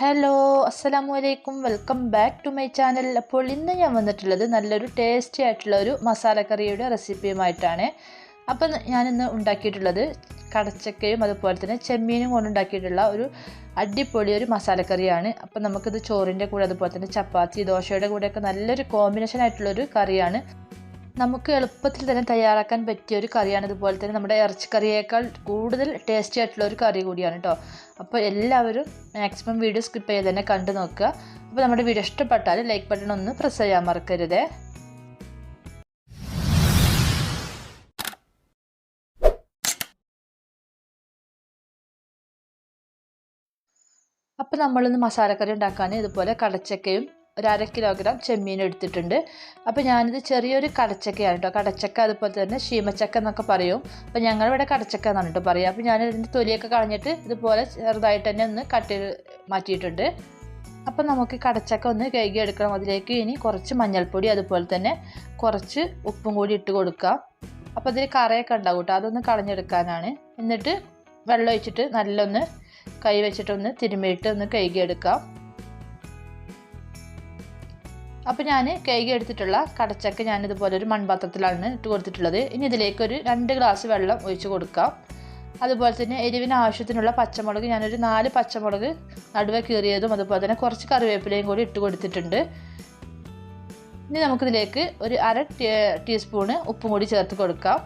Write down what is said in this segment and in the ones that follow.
Hello അസ്സലാമു അലൈക്കും welcome back to my channel അപ്പോൾ ഇന്ന് ഞാൻ വന്നിട്ടുള്ളത് നല്ലൊരു ടേസ്റ്റി ആയിട്ടുള്ള ഒരു മസാല മസാലക്കറിയുടെ റെസിപ്പിയുമായിട്ടാണ് അപ്പം ഞാനിന്ന് ഉണ്ടാക്കിയിട്ടുള്ളത് കടച്ചക്കയും അതുപോലെ തന്നെ ചെമ്മീനും കൊണ്ടുണ്ടാക്കിയിട്ടുള്ള ഒരു അടിപൊളി ഒരു മസാലക്കറിയാണ്. അപ്പം നമുക്കിത് ചോറിന്റെ കൂടെ അതുപോലെ തന്നെ ചപ്പാത്തി ദോശയുടെ കൂടെയൊക്കെ നല്ലൊരു കോമ്പിനേഷൻ ആയിട്ടുള്ളൊരു കറിയാണ്. നമുക്ക് എളുപ്പത്തിൽ തന്നെ തയ്യാറാക്കാൻ പറ്റിയ ഒരു കറിയാണ് ഇതുപോലെ തന്നെ. നമ്മുടെ ഇറച്ചിക്കറിയേക്കാൾ കൂടുതൽ ടേസ്റ്റി ആയിട്ടുള്ള ഒരു കറി കൂടിയാണ് കേട്ടോ അപ്പോൾ എല്ലാവരും മാക്സിമം വീഡിയോ സ്കിപ്പ് ചെയ്ത് തന്നെ കണ്ടു നോക്കുക. അപ്പോൾ നമ്മുടെ വീഡിയോ ഇഷ്ടപ്പെട്ടാൽ ലൈക്ക് ബട്ടൺ ഒന്ന് പ്രസ് ചെയ്യാൻ മറക്കരുതേ. അപ്പോൾ നമ്മളിന്ന് മസാലക്കറി ഉണ്ടാക്കാൻ ഇതുപോലെ കടച്ചക്കയും ഒരു അര കിലോഗ്രാം ചെമ്മീൻ എടുത്തിട്ടുണ്ട്. അപ്പോൾ ഞാനിത് ചെറിയൊരു കടച്ചക്കയാണ് കേട്ടോ. കടച്ചക്ക അതുപോലെ തന്നെ ഷീമച്ചക്ക എന്നൊക്കെ പറയും. അപ്പോൾ ഞങ്ങളിവിടെ കടച്ചക്ക എന്നാണ് കേട്ടോ പറയുക. അപ്പോൾ ഞാൻ ഇതിന്റെ തൊലിയൊക്കെ കളഞ്ഞിട്ട് ഇതുപോലെ ചെറുതായിട്ട് തന്നെ ഒന്ന് കട്ട് മാറ്റിയിട്ടുണ്ട്. അപ്പോൾ നമുക്ക് കടച്ചക്ക ഒന്ന് കഴുകി എടുക്കണം. അതിലേക്ക് ഇനി കുറച്ച് മഞ്ഞൾപ്പൊടി അതുപോലെ തന്നെ കുറച്ച് ഉപ്പും കൂടി ഇട്ട് കൊടുക്കാം അപ്പോൾ അതിൽ കറയൊക്കെ ഉണ്ടാവും കേട്ടോ. അതൊന്ന് കളഞ്ഞെടുക്കാനാണ്. എന്നിട്ട് വെള്ളം ഒഴിച്ചിട്ട് നല്ലൊന്ന് കൈ വെച്ചിട്ടൊന്ന് തിരുമ്മിയിട്ട് ഒന്ന് കഴുകിയെടുക്കാം. അപ്പോൾ ഞാൻ കേക്ക് എടുത്തിട്ടുള്ള കടച്ചക്ക ഞാൻ ഇതുപോലെ ഒരു മൺപാത്രത്തിലാണ് ഇട്ട് കൊടുത്തിട്ടുള്ളത്. ഇനി ഇതിലേക്ക് ഒരു രണ്ട് ഗ്ലാസ് വെള്ളം ഒഴിച്ച് കൊടുക്കാം. അതുപോലെ തന്നെ എരിവിന് ആവശ്യത്തിനുള്ള പച്ചമുളക് ഞാനൊരു നാല് പച്ചമുളക് നടുവെ കീറിയതും അതുപോലെ തന്നെ കുറച്ച് കറിവേപ്പിലയും കൂടി ഇട്ട് കൊടുത്തിട്ടുണ്ട്. ഇനി നമുക്കിതിലേക്ക് ഒരു അര ടീസ്പൂണ് ഉപ്പും കൂടി ചേർത്ത് കൊടുക്കാം.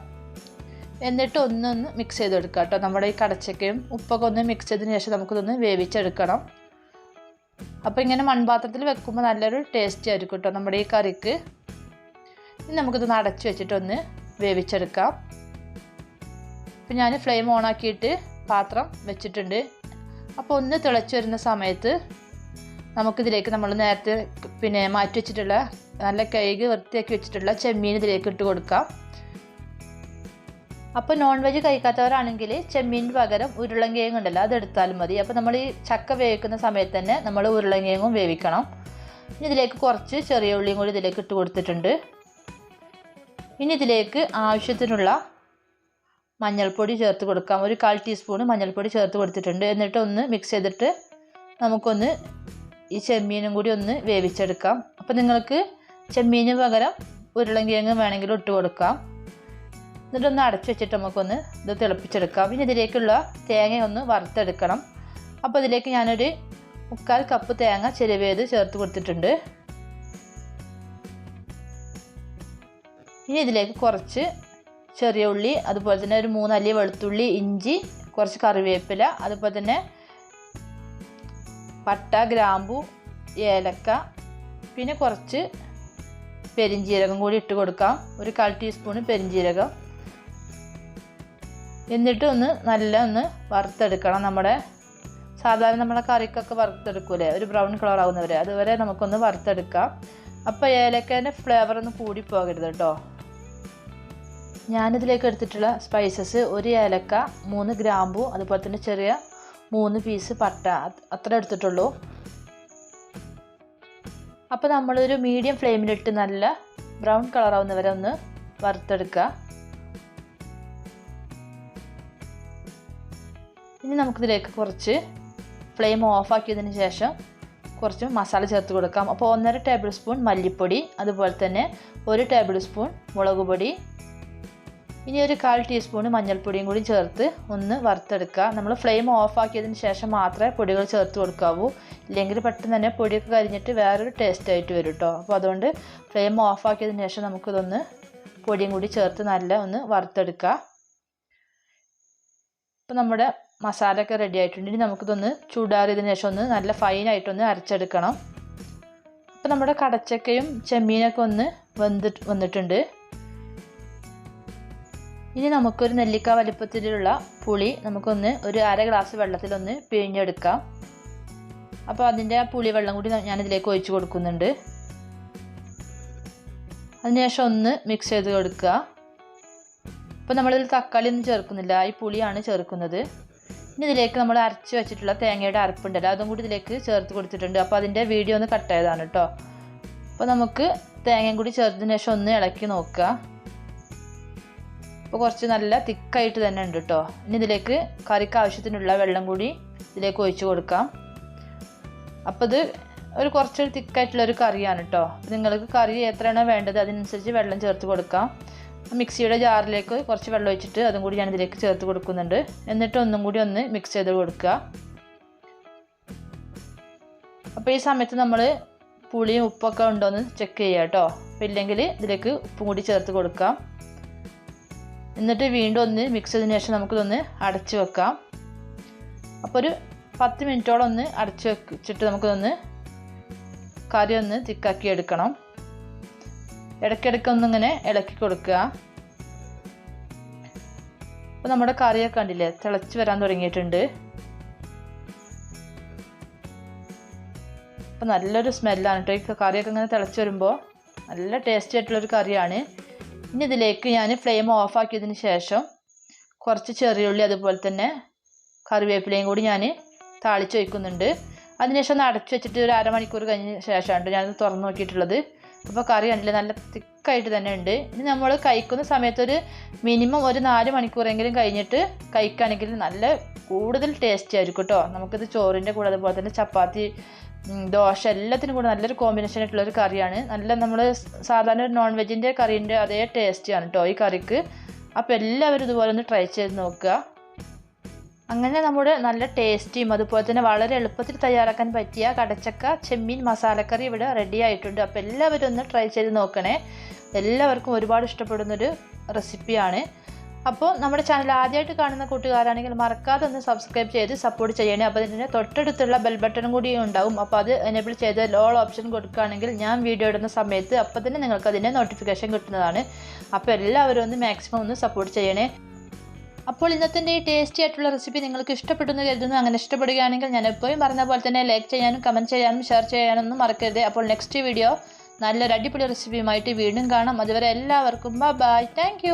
എന്നിട്ട് ഒന്നൊന്ന് മിക്സ് ചെയ്ത് കൊടുക്കാം കേട്ടോ. നമ്മുടെ ഈ കടച്ചക്കയും ഉപ്പൊക്കെ ഒന്ന് മിക്സ് ചെയ്തതിന് ശേഷം നമുക്കിതൊന്ന് വേവിച്ചെടുക്കണം. അപ്പോൾ ഇങ്ങനെ മൺപാത്രത്തിൽ വെക്കുമ്പോൾ നല്ലൊരു ടേസ്റ്റ് ആയിരിക്കും കേട്ടോ നമ്മുടെ ഈ കറിക്ക്. ഇനി നമുക്കിതൊന്ന് അടച്ചു വെച്ചിട്ടൊന്ന് വേവിച്ചെടുക്കാം. അപ്പോൾ ഞാൻ ഫ്ലെയിം ഓണാക്കിയിട്ട് പാത്രം വെച്ചിട്ടുണ്ട്. അപ്പോൾ ഒന്ന് തിളച്ചു വരുന്ന സമയത്ത് നമുക്കിതിലേക്ക് നമ്മൾ നേരത്തെ പിന്നെ മാറ്റി വെച്ചിട്ടുള്ള നല്ല കഴുകി വൃത്തിയാക്കി വെച്ചിട്ടുള്ള ചെമ്മീൻ ഇതിലേക്ക് ഇട്ട് കൊടുക്കാം. അപ്പോൾ നോൺ വെജ് കഴിക്കാത്തവരാണെങ്കിൽ ചെമ്മീൻ പകരം ഉരുളങ്കിഴങ്ങ് ഉണ്ടല്ലോ അത് എടുത്താലും മതി. അപ്പോൾ നമ്മൾ ഈ ചക്ക വേവിക്കുന്ന സമയത്ത് തന്നെ നമ്മൾ ഉരുളങ്കിഴങ്ങും വേവിക്കണം. ഇനി ഇതിലേക്ക് കുറച്ച് ചെറിയ ഉള്ളിയും കൂടി ഇതിലേക്ക് ഇട്ട് കൊടുത്തിട്ടുണ്ട്. ഇനി ഇതിലേക്ക് ആവശ്യത്തിനുള്ള മഞ്ഞൾപ്പൊടി ചേർത്ത് കൊടുക്കാം. ഒരു കാൽ ടീസ്പൂൺ മഞ്ഞൾപ്പൊടി ചേർത്ത് കൊടുത്തിട്ടുണ്ട്. എന്നിട്ട് ഒന്ന് മിക്സ് ചെയ്തിട്ട് നമുക്കൊന്ന് ഈ ചെമ്മീനും കൂടി ഒന്ന് വേവിച്ചെടുക്കാം. അപ്പോൾ നിങ്ങൾക്ക് ചെമ്മീന് പകരം ഉരുളങ്കിഴങ്ങ് വേണമെങ്കിലും ഇട്ട് കൊടുക്കാം. എന്നിട്ടൊന്ന് അടച്ചു വെച്ചിട്ട് നമുക്കൊന്ന് ഇത് തിളപ്പിച്ചെടുക്കാം. പിന്നെ ഇതിലേക്കുള്ള തേങ്ങ ഒന്ന് വറുത്തെടുക്കണം. അപ്പോൾ ഇതിലേക്ക് ഞാനൊരു മുക്കാൽ കപ്പ് തേങ്ങ ചെരുവേത് ചേർത്ത് കൊടുത്തിട്ടുണ്ട്. ഇനി ഇതിലേക്ക് കുറച്ച് ചെറിയ ഉള്ളി അതുപോലെ തന്നെ ഒരു മൂന്നല്ലി വെളുത്തുള്ളി ഇഞ്ചി കുറച്ച് കറിവേപ്പില അതുപോലെ തന്നെ പട്ട ഗ്രാമ്പു ഏലക്ക പിന്നെ കുറച്ച് പെരിഞ്ജീരകം കൂടി ഇട്ട് കൊടുക്കാം. ഒരു കാൽ ടീസ്പൂണ് പെരിഞ്ജീരകം എന്നിട്ട് ഒന്ന് നല്ല ഒന്ന് വറുത്തെടുക്കണം നമ്മുടെ സാധാരണ നമ്മളെ കറിക്കൊക്കെ വറുത്തെടുക്കൂലേ? ഒരു ബ്രൗൺ കളർ ആകുന്നവരെ അതുവരെ നമുക്കൊന്ന് വറുത്തെടുക്കാം. അപ്പോൾ ഏലക്കേന്റെ ഫ്ലേവർ ഒന്ന് കൂടി പോകരുത് കേട്ടോ. ഞാനിതിലേക്ക് എടുത്തിട്ടുള്ള സ്പൈസസ് ഒരു ഏലക്ക മൂന്ന് ഗ്രാമ്പു അതുപോലെ തന്നെ ചെറിയ മൂന്ന് പീസ് പട്ട. അത്ര എടുത്തിട്ടുള്ളൂ. അപ്പോൾ നമ്മളൊരു മീഡിയം ഫ്ലെയിമിലിട്ട് നല്ല ബ്രൗൺ കളർ ആവുന്നവരെ ഒന്ന് വറുത്തെടുക്കുക. ഇനി നമുക്കിതിലേക്ക് കുറച്ച് ഫ്ലെയിം ഓഫാക്കിയതിന് ശേഷം കുറച്ച് മസാല ചേർത്ത് കൊടുക്കാം. അപ്പോൾ ഒന്നര ടേബിൾ സ്പൂൺ മല്ലിപ്പൊടി അതുപോലെ തന്നെ ഒരു ടേബിൾ സ്പൂൺ മുളക് പൊടി ഇനി ഒരു കാൽ ടീസ്പൂൺ മഞ്ഞൾപ്പൊടിയും കൂടി ചേർത്ത് ഒന്ന് വറുത്തെടുക്കുക. നമ്മൾ ഫ്ലെയിം ഓഫാക്കിയതിന് ശേഷം മാത്രമേ പൊടികൾ ചേർത്ത് കൊടുക്കാവൂ. ഇല്ലെങ്കിൽ പെട്ടെന്ന് തന്നെ പൊടിയൊക്കെ കരിഞ്ഞിട്ട് വേറൊരു ടേസ്റ്റ് ആയിട്ട് വരും കേട്ടോ അപ്പോൾ അതുകൊണ്ട് ഫ്ലെയിം ഓഫാക്കിയതിന് ശേഷം നമുക്കിതൊന്ന് പൊടിയും കൂടി ചേർത്ത് നല്ല ഒന്ന് വറുത്തെടുക്കുക. ഇപ്പോൾ നമ്മുടെ മസാല ഒക്കെ റെഡി ആയിട്ടുണ്ട്. ഇനി നമുക്കിതൊന്ന് ചൂടാറിയതിന് ശേഷം ഒന്ന് നല്ല ഫൈനായിട്ടൊന്ന് അരച്ചെടുക്കണം. അപ്പോൾ നമ്മുടെ കടച്ചക്കയും ചെമ്മീനൊക്കെ ഒന്ന് വെന്തിട്ട് വന്നിട്ടുണ്ട്. ഇനി നമുക്കൊരു നെല്ലിക്ക വലിപ്പത്തിലുള്ള പുളി നമുക്കൊന്ന് ഒരു അര ഗ്ലാസ് വെള്ളത്തിലൊന്ന് പിഴിഞ്ഞെടുക്കാം. അപ്പോൾ അതിന്റെ ആ പുളി വെള്ളം കൂടി ഞാനിതിലേക്ക് ഒഴിച്ച് കൊടുക്കുന്നുണ്ട്. അതിനുശേഷം ഒന്ന് മിക്സ് ചെയ്ത് കൊടുക്കുക. അപ്പോൾ നമ്മളിതിൽ തക്കാളി ഒന്നും ചേർക്കുന്നില്ല. ഈ പുളിയാണ് ചേർക്കുന്നത്. ഇനി ഇതിലേക്ക് നമ്മൾ അരച്ച് വെച്ചിട്ടുള്ള തേങ്ങയുടെ അരപ്പുണ്ടല്ലോ അതും കൂടി ഇതിലേക്ക് ചേർത്ത് കൊടുത്തിട്ടുണ്ട്. അപ്പോൾ അതിന്റെ വീഡിയോ ഒന്ന് കട്ട് ചെയ്താണ് കേട്ടോ അപ്പോൾ നമുക്ക് തേങ്ങയും കൂടി ചേർത്തതിന് ശേഷം ഒന്ന് ഇളക്കി നോക്കുക. അപ്പോൾ കുറച്ച് നല്ല തിക്കായിട്ട് തന്നെ ഉണ്ട് കേട്ടോ ഇനി ഇതിലേക്ക് കറിക്ക് ആവശ്യത്തിനുള്ള വെള്ളം കൂടി ഇതിലേക്ക് ഒഴിച്ച് കൊടുക്കാം. അപ്പോൾ ഇത് ഒരു കുറച്ചൊരു തിക്കായിട്ടുള്ള ഒരു കറിയാണ് കേട്ടോ നിങ്ങൾക്ക് കറി എത്രയാണോ വേണ്ടത് അതിനനുസരിച്ച് വെള്ളം ചേർത്ത് കൊടുക്കാം. മിക്സിയുടെ ജാറിലേക്ക് കുറച്ച് വെള്ളം ഒഴിച്ചിട്ട് അതും കൂടി ഞാൻ ഇതിലേക്ക് ചേർത്ത് കൊടുക്കുന്നുണ്ട്. എന്നിട്ട് ഒന്നും കൂടി ഒന്ന് മിക്സ് ചെയ്ത് കൊടുക്കുക. അപ്പോൾ ഈ സമയത്ത് നമ്മൾ പുളിയും ഉപ്പൊക്കെ ഉണ്ടോ എന്ന് ചെക്ക് ചെയ്യുക കേട്ടോ. അപ്പോൾ ഇല്ലെങ്കിൽ ഇതിലേക്ക് ഉപ്പും കൂടി ചേർത്ത് കൊടുക്കാം. എന്നിട്ട് വീണ്ടും ഒന്ന് മിക്സ് ചെയ്തതിന് ശേഷം നമുക്കിതൊന്ന് അടച്ച് വെക്കാം. അപ്പോൾ ഒരു പത്ത് മിനിറ്റോളം ഒന്ന് അടച്ച് വെച്ചിട്ട് നമുക്കിതൊന്ന് കറി ഒന്ന് തിക്കാക്കി എടുക്കണം. ഇടയ്ക്കിടയ്ക്ക് ഒന്നിങ്ങനെ ഇളക്കി കൊടുക്കുക. അപ്പോൾ നമ്മുടെ കറിയൊക്കെ കണ്ടില്ലേ തിളച്ച് വരാൻ തുടങ്ങിയിട്ടുണ്ട്. അപ്പോൾ നല്ലൊരു സ്മെല്ലാണ് കേട്ടോ ഈ കറിയൊക്കെ ഇങ്ങനെ തിളച്ച് വരുമ്പോൾ നല്ല ടേസ്റ്റി ആയിട്ടുള്ളൊരു കറിയാണ്. ഇനി ഇതിലേക്ക് ഞാൻ ഫ്ലെയിം ഓഫാക്കിയതിന് ശേഷം കുറച്ച് ചെറിയുള്ളി അതുപോലെ തന്നെ കറിവേപ്പിലയും കൂടി ഞാൻ താളിച്ച് വയ്ക്കുന്നുണ്ട് അതിനുശേഷം ഒന്ന് അടച്ചു വെച്ചിട്ട് ഒരു അരമണിക്കൂർ കഴിഞ്ഞ ശേഷമാണ് ഞാനത് തുറന്നു നോക്കിയിട്ടുള്ളത്. അപ്പോൾ കറി കണ്ടില്ല? നല്ല തിക്കായിട്ട് തന്നെ ഉണ്ട്. ഇനി നമ്മൾ കഴിക്കുന്ന സമയത്തൊരു മിനിമം ഒരു നാല് മണിക്കൂറെങ്കിലും കഴിഞ്ഞിട്ട് കഴിക്കുകയാണെങ്കിൽ നല്ല കൂടുതൽ ടേസ്റ്റി ആയിരിക്കും കേട്ടോ നമുക്കിത് ചോറിന്റെ കൂടെ അതുപോലെ തന്നെ ചപ്പാത്തി ദോശ എല്ലാത്തിനും കൂടെ നല്ലൊരു കോമ്പിനേഷൻ ആയിട്ടുള്ള ഒരു കറിയാണ്. നല്ല നമ്മൾ സാധാരണ ഒരു നോൺ വെജിന്റെ കറീന്റെ അതേ ടേസ്റ്റിയാണ് കേട്ടോ ഈ കറിക്ക്. അപ്പോൾ എല്ലാവരും ഇതുപോലെ ഒന്ന് ട്രൈ ചെയ്ത് നോക്കുക. അങ്ങനെ നമ്മുടെ നല്ല ടേസ്റ്റിയും അതുപോലെ തന്നെ വളരെ എളുപ്പത്തിൽ തയ്യാറാക്കാൻ പറ്റിയ കടച്ചക്ക ചെമ്മീൻ മസാലക്കറി ഇവിടെ റെഡി ആയിട്ടുണ്ട്. അപ്പോൾ എല്ലാവരും ഒന്ന് ട്രൈ ചെയ്ത് നോക്കണേ. എല്ലാവർക്കും ഒരുപാട് ഇഷ്ടപ്പെടുന്നൊരു റെസിപ്പിയാണ് അപ്പോൾ നമ്മുടെ ചാനൽ ആദ്യമായിട്ട് കാണുന്ന കൂട്ടുകാരാണെങ്കിൽ മറക്കാതെ ഒന്ന് സബ്സ്ക്രൈബ് ചെയ്ത് സപ്പോർട്ട് ചെയ്യണേ. അപ്പോൾ ഇതിന്റെ തൊട്ടടുത്തുള്ള ബെൽ ബട്ടണും കൂടി ഉണ്ടാവും. അപ്പോൾ അത് എനേബിൾ ചെയ്ത് ലോൾ ഓപ്ഷൻ കൊടുക്കുകയാണെങ്കിൽ ഞാൻ വീഡിയോ ഇടുന്ന സമയത്ത് അപ്പോൾ തന്നെ നിങ്ങൾക്ക് അതിന്റെ നോട്ടിഫിക്കേഷൻ കിട്ടുന്നതാണ്. അപ്പോൾ എല്ലാവരും ഒന്ന് മാക്സിമം ഒന്ന് സപ്പോർട്ട് ചെയ്യണേ. അപ്പോൾ ഇന്നത്തെ ഈ ടേസ്റ്റി ആയിട്ടുള്ള റെസിപ്പി നിങ്ങൾക്ക് ഇഷ്ടപ്പെടുന്നു കരുതുന്നു. അങ്ങനെ ഇഷ്ടപ്പെടുകയാണെങ്കിൽ ഞാൻ എപ്പോഴും പറഞ്ഞ പോലെ തന്നെ ലൈക്ക് ചെയ്യാനും കമന്റ് ചെയ്യാനും ഷെയർ ചെയ്യാനൊന്നും മറക്കരുത്. അപ്പോൾ നെക്സ്റ്റ് വീഡിയോ നല്ലൊരു അടിപൊളി റെസിപ്പിയുമായിട്ട് വീണ്ടും കാണാം. അതുവരെ എല്ലാവർക്കും ബൈ താങ്ക്